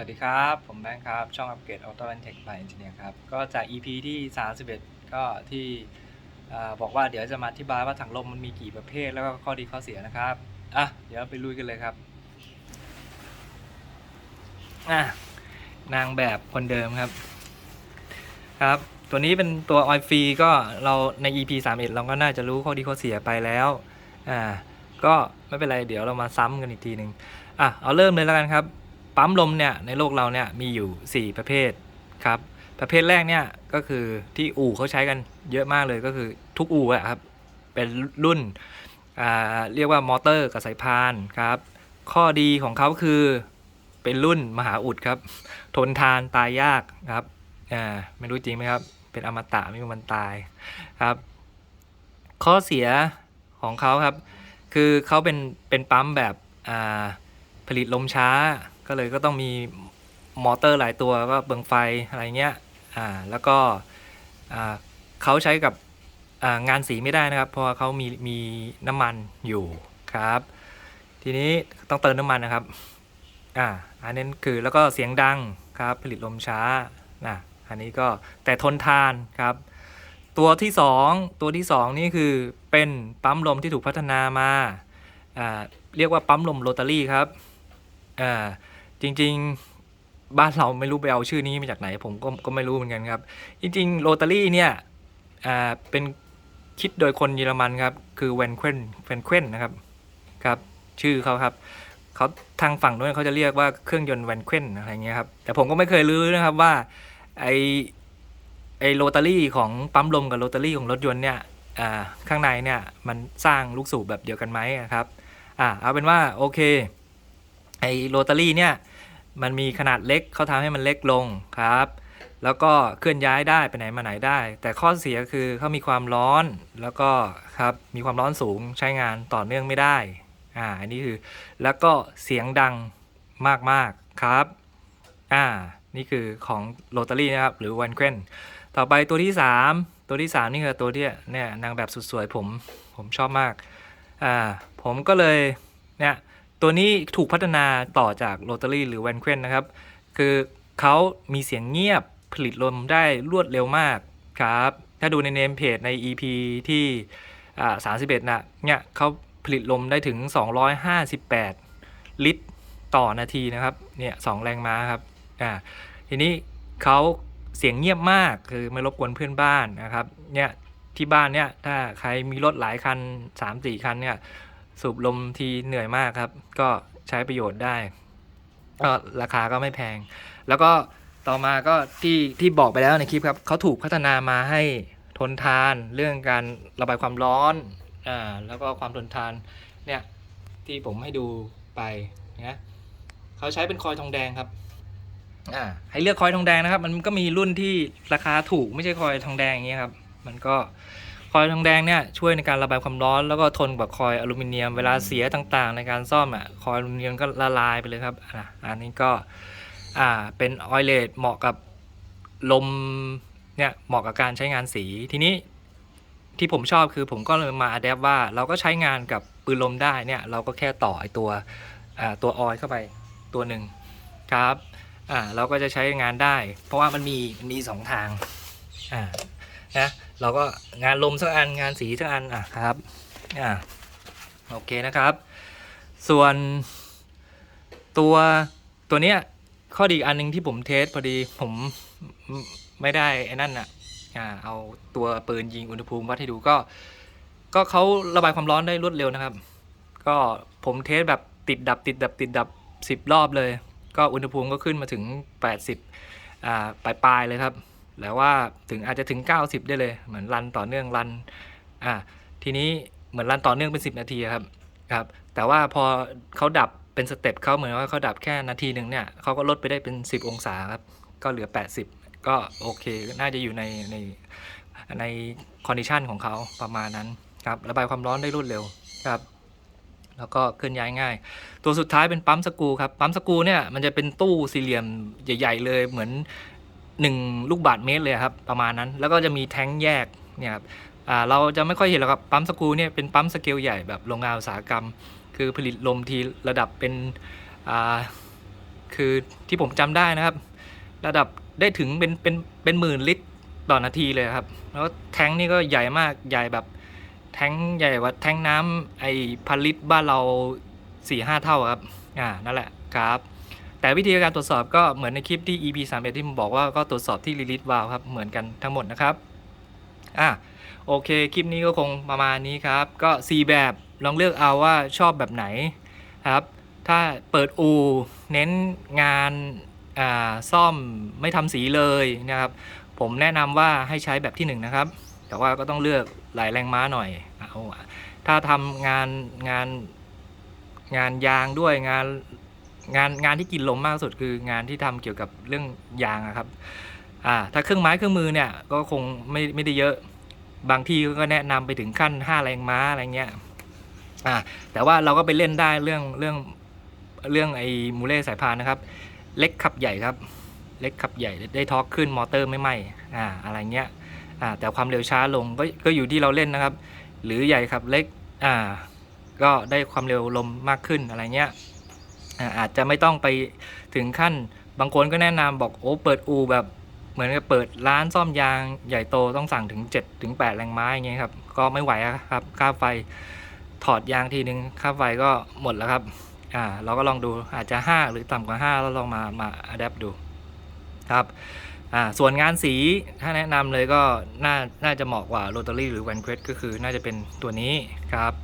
วัสดีครับ ผมแบงค์ครับ ช่องอัปเกรดออโต้แอนเทค by Engineer ครับ ก็จาก EP ที่ 31 ก็ที่บอกว่าเดี๋ยวจะมาอธิบายว่าถังลมมันมีกี่ประเภท แล้วก็ข้อดีข้อเสียนะครับ อะ เดี๋ยวไปลุยกันเลยครับ อะ นางแบบคนเดิมครับ ครับ ตัวนี้เป็นตัวออยฟรีก็เราใน EP 31 เราก็น่าจะรู้ข้อดีข้อเสียไปแล้ว อ่า ก็ไม่เป็นไร เดี๋ยวเรามาซ้ำกันอีกทีหนึ่งอะ เอาเริ่มเลยแล้วกันครับ ปั๊มลมเนี่ยในโลกเราเนี่ยมีอยู่ 4 ประเภทครับประเภทแรกเนี่ยก็คือที่อู่เขาใช้กันเยอะมากเลยก็คือทุกอู่อะครับเป็นรุ่นเรียกว่ามอเตอร์กับสายพานครับข้อดีของเขาคือเป็นรุ่นมหาอุดครับ ทนทานตายยากครับอ่าไม่รู้จริงไหมครับ เป็นอมตะไม่มีวันตายครับ ข้อเสียของเขาครับ คือเขาเป็นเป็นปั๊มแบบอ่าผลิตลมช้า ก็เลยก็ต้องมีมอเตอร์หลายตัวก็เบืองไฟอะไรเงี้ยอ่าแล้วก็อ่าเขาใช้กับงานสีไม่ได้นะครับ เพราะเขามีมีน้ำมันอยู่ครับ ทีนี้ต้องเติมน้ำมันนะครับอ่าอันนี้คือแล้วก็เสียงดังครับ ผลิตลมช้านะอันนี้ก็แต่ทนทานครับ ตัวที่สองตัวที่สองนี่คือเป็นปั๊มลมที่ถูกพัฒนามาอ่าเรียกว่าปั๊มลมโรตารี่ครับอ่า จริง ๆ บ้านเราไม่รู้ไปเอาชื่อนี้มาจากไหน ผมก็ก็ไม่รู้เหมือนกันครับ จริงๆโรตารี่เนี่ยอ่าเป็นคิดโดยคนเยอรมันครับ คือแวนเควนแวนเควนนะครับครับ ชื่อเขาครับเขาทางฝั่งนู้นเขาจะเรียกว่าเครื่องยนต์แวนเควนอะไรเงี้ยครับ แต่ผมก็ไม่เคยรู้นะครับว่าไอไอโรตารี่ของปั๊มลมกับโรตารี่ของรถยนต์เนี่ยข้างในเนี่ยมันสร้างลูกสูบแบบเดียวกันไหมอะครับ อ่าเอาเป็นว่าโอเคไอโรตารี่เนี่ย มันมีขนาดเล็กเขาทำให้มันเล็กลงครับ แล้วก็เคลื่อนย้ายได้ไปไหนมาไหนได้ แต่ข้อเสียคือเขามีความร้อนแล้วก็ครับมีความร้อนสูงใช้งานต่อเนื่องไม่ได้อ่าอันนี้คือแล้วก็เสียงดังมากๆครับอ่านี่คือของโรตารี่นะครับหรือวันเคนต่อไปตัวที่ 3 ตัวที่ 3 นี่คือตัวที่เนี่ยนางแบบสุดสวยผมผมชอบมากอ่าผมก็เลยเนี่ย ตัวนี้ถูกพัฒนาต่อจากโรตารี่หรือแวนเควนนะครับ คือเขามีเสียงเงียบผลิตลมได้รวดเร็วมากครับ ถ้าดูในเนมเพจใน EP ที่อ่31นะเนี่ยเขาผลิตลมได้ถึง 258 ลิตรต่อนาทีนะครับ เนี่ยสองแรงม้าครับ อ่า ทีนี้เขาเสียงเงียบมากคือไม่รบกวนเพื่อนบ้านนะครับ เนี่ยที่บ้านเนี่ยถ้าใครมีรถหลายคัน 3-4 คันเนี่ย สูบลมทีเหนื่อยมากครับ ก็ใช้ประโยชน์ได้ก็ราคาก็ไม่แพง แล้วก็ต่อมาก็ที่ที่บอกไปแล้วในคลิปครับเขาถูกพัฒนามาให้ทนทานเรื่องการระบายความร้อนอ่าแล้วก็ความทนทานเนี่ยที่ผมให้ดูไปนะเขาใช้เป็นคอยทองแดงครับอ่าให้เลือกคอยทองแดงนะครับ มันก็มีรุ่นที่ราคาถูกไม่ใช่คอยทองแดงอย่างเงี้ยครับ มันก็ คอยทองแดงเนี่ยช่วยในการระบายความร้อน แล้วก็ทนกับคอยอลูมิเนียม เวลาเสียต่างๆ ในการซ่อมอะคอยอลูมิเนียมก็ละลายไปเลยครับอะอันนี้ก็อ่าเป็นออยเลสเหมาะกับลมเนี่ยเหมาะกับการใช้งานสีทีนี้ที่ผมชอบคือผมก็เลยมาอัดแอปว่าเราก็ใช้งานกับปืนลมได้เนี่ยเราก็แค่ต่อไอตัวอ่าตัวออยเข้าไปตัวหนึ่งครับอ่าเราก็จะใช้งานได้ เพราะว่ามันมีมันมีสองทางอ่านะ เราก็งานลมสักอันงานสีสักอันอะครับอ่าโอเคนะครับ ส่วนตัวตัวเนี้ยข้อดีอีกอันหนึงที่ผมเทสพอดีผมไม่ได้ไอ้นั่นอะอ่าเอาตัวปืนยิงอุณหภูมิวัดให้ดูก็ ก็เขาระบายความร้อนได้รวดเร็วนะครับ ก็ผมเทสแบบติดดับติดดับติดดับสิบรอบเลย ก็อุณหภูมิก็ขึ้นมาถึง 80อ่าปลายปลายๆเลยครับ แล้วว่าถึงอาจจะถึง 90 ได้เลย เหมือนรันต่อเนื่องรันอ่าทีนี้เหมือนรันต่อเนื่องเป็น 10 นาทีครับครับ แต่ว่าพอเขาดับเป็นสเต็ปเขาเหมือนว่าเขาดับแค่นาทีหนึ่งเนี่ยเขาก็ลดไปได้เป็น 10 องศาครับ ก็เหลือ 80 ก็โอเค น่าจะอยู่ในในในคอนดิชันของเขาประมาณนั้นครับ ระบายความร้อนได้รวดเร็วครับ แล้วก็เคลื่อนย้ายง่าย ตัวสุดท้ายเป็นปั๊มสกรูครับ ปั๊มสกรูเนี่ยมันจะเป็นตู้สี่เหลี่ยมใหญ่ ๆ เลยเหมือน 1 ลูกบาทเมตรเลยครับประมาณนั้น แล้วก็จะมีแท้งแยกเนี่ยครับเราจะไม่ค่อยเห็นหรอกครับปั๊มสกูเนี่ยเป็นปั๊มสเกลใหญ่แบบโรงงานอุตสาหกรรม คือผลิตลมทีระดับเป็นคือที่ผมจำได้นะครับ ระดับได้ถึงเป็นเป็นเป็นหมื่นลิตรต่อนาทีเลยครับ แล้วแทงนี่ก็ใหญ่มากใหญ่แบบแทงใหญ่กว่าแทงน้ำไอพันลิตรบ้านเราสี่ห้าเท่าครับ อ่า นั่นแหละครับ แต่วิธีการตรวจสอบก็เหมือนในคลิปที่ EP 3 1ที่ผมบอกว่าก็ตรวจสอบที่ release valve ครับ เหมือนกันทั้งหมดนะครับ อะโอเค คลิปนี้ก็คงประมาณนี้ครับ ก็ 4 แบบลองเลือกเอาว่าชอบแบบไหนครับ ถ้าเปิดอูเน้นงานอ่าซ่อมไม่ทำสีเลยนะครับ ผมแนะนำว่าให้ใช้แบบที่1นะครับ แต่ว่าก็ต้องเลือกหลายแรงม้าหน่อยเอาถ้าทำงานงานงานยางด้วยงาน งานงานที่กินลมมากสุดคืองานที่ทำเกี่ยวกับเรื่องยางครับ อ่า ถ้าเครื่องไม้เครื่องมือเนี่ยก็คงไม่ไม่ได้เยอะบางที่ก็แนะนำไปถึงขั้น5แรงม้าอะไรเงี้ย อ่า แต่ว่าเราก็ไปเล่นได้เรื่องเรื่องเรื่องไอ้มูเล่สายพานนะครับ เล็กขับใหญ่ครับ เล็กขับใหญ่ได้ทอร์กขึ้นมอเตอร์ไม่ไหม้อ่า อะไรเงี้ย อ่า แต่ความเร็วช้าลงก็ก็อยู่ที่เราเล่นนะครับ หรือใหญ่ขับเล็ก อ่า ก็ได้ความเร็วลมมากขึ้นอะไรเงี้ย อาจจะไม่ต้องไปถึงขั้นบางคนก็แนะนำบอกโอ้เปิดอูแบบเหมือนกับเปิดร้านซ่อมยางใหญ่โตต้องสั่งถึง7ถึง8แรงไม้อย่างเงี้ยครับก็ไม่ไหวครับค่าไฟถอดยางทีนึงค่าไฟก็หมดแล้วครับอ่าเราก็ลองดูอาจจะ 5 หรือต่ำกว่า 5 แล้วลองมามาอัดแอปดูครับอ่าส่วนงานสีถ้าแนะนำเลยก็น่าน่าจะเหมาะกว่า Rotary หรือ Van Quest ก็คือน่าจะเป็นตัวนี้ครับ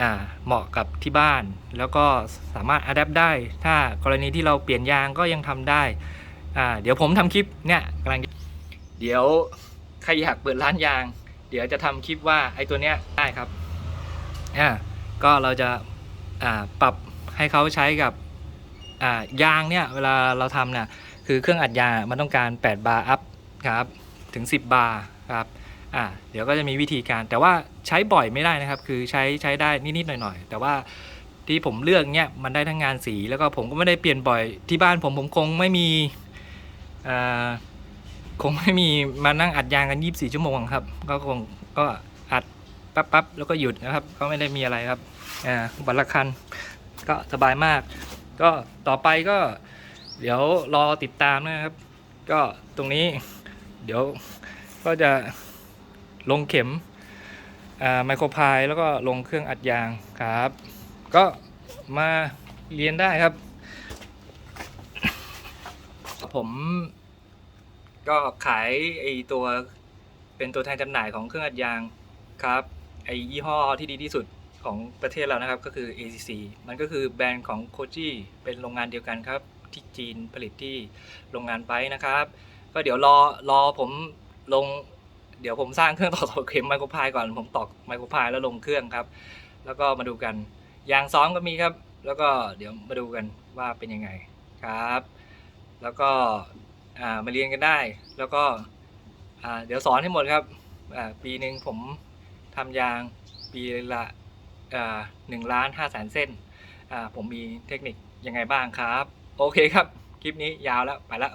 อ่าเหมาะกับที่บ้าน แล้วก็สามารถอัดแอปได้ ถ้ากรณีที่เราเปลี่ยนยางก็ยังทำได้อ่าเดี๋ยวผมทำคลิปเนี่ยกำลังเดี๋ยวใครอยากเปิดร้านยาง เดี๋ยวจะทำคลิปว่าไอ้ตัวเนี้ยได้ครับอ่าก็เราจะอ่าปรับให้เขาใช้กับอ่ายางเนี่ยเวลาเราทำเนี่ยคือเครื่องอัดยางมันต้องการ 8 บาร์อัพครับถึง 10 บาร์ครับ อ่าเดี๋ยวก็จะมีวิธีการ แต่ว่าใช้บ่อยไม่ได้นะครับ คือใช้ใช้ได้นิดๆหน่อยๆ แต่ว่าที่ผมเลือกเนี่ยมันได้ทั้งงานสีแล้วก็ผมก็ไม่ได้เปลี่ยนบ่อยที่บ้านผมผมคงไม่มีอ่าคงไม่มีมานั่งอัดยางกัน 24 ชั่วโมงครับ ก็คงก็อัดปั๊บๆแล้วก็หยุดนะครับ ก็ไม่ได้มีอะไรครับอ่าวันละคันก็สบายมาก ก็ต่อไปก็ เดี๋ยวรอติดตามนะครับ ก็ตรงนี้ เดี๋ยวก็จะ ลงเข็มไมโครพายแล้วก็ลงเครื่องอัดยางครับ ก็มาเรียนได้ครับ ผมก็ขายไอตัวเป็นตัวแทนจำหน่ายของเครื่องอัดยางครับไอยี่ห้อที่ดีที่สุดของประเทศเรานะครับก็คือ ACC มันก็คือแบรนด์ของโคจิเป็นโรงงานเดียวกันครับ ที่จีนผลิตที่โรงงานไปนะครับ ก็เดี๋ยวรอรอผมลง เดี๋ยวผมสร้างเครื่องต่อเสาเข็มไมโครพายก่อนผมตอกไมโครพายแล้วลงเครื่องครับ แล้วก็มาดูกันยางซ้อมก็มีครับ แล้วก็เดี๋ยวมาดูกันว่าเป็นยังไงครับ แล้วก็มาเรียนกันได้ แล้วก็เดี๋ยวสอนให้หมดครับปีหนึ่งผมทำยางปีละหนึ่งล้านห้าแสนเส้นผมมีเทคนิคยังไงบ้างครับ โอเคครับ คลิปนี้ยาวแล้วไปแล้ว